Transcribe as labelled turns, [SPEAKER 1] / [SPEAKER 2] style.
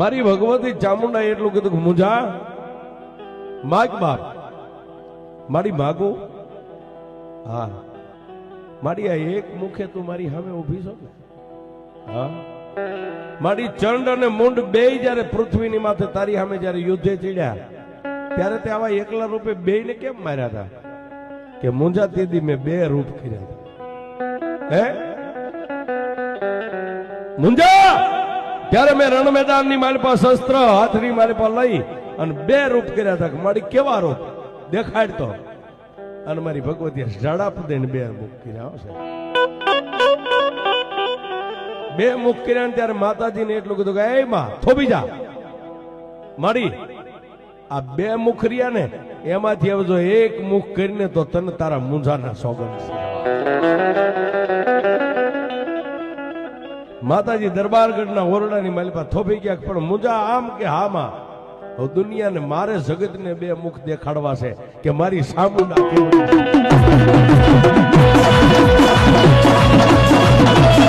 [SPEAKER 1] મારી ભગવતી ચામુંડા એટલું કીધું મુંજા, માગ બાપ. મારી માગો? હા. મારી આ એક મુખે તું મારી સામે ઊભી છો ને હા. મારી ચંડ અને મુંડ બે જ્યારે પૃથ્વીની માથે તારી સામે જ્યારે યુદ્ધે ચડ્યા, ત્યારે તે આવા એકલા રૂપે બે ને કેમ માર્યા હતા કે મુંજા દીદી મેં બે રૂપ કર્યા હે? મુંજા! ત્યારે મેં રણ મેદાનની મારી પાસે શસ્ત્ર, હાથની મારી પાસે લઈ અને બે રૂપ કર્યા હતા મારી કેવા રૂપ દેખાડતો અને મારી ભગવતી ઝાડાપ દઈને બે મુખ કર્યા સાહેબ. બે મુખ કર્યા ને ત્યારે માતાજીને એટલું કીધું કે, એ માં, થોભી જા મારી, આ બે મુખ રહ્યા ને, એમાંથી હવે જો એક મુખ કરીને તો તને તારા મૂંઝાના સોગંદ છે. માતાજી દરબારગઢના ઓરડાની માલિપા થોભી ગયા પણ મુજા આમ કે હામાં દુનિયાને મારે જગતને બે મુખ દેખાડવા છે કે મારી સામુંડા કેવડી છે.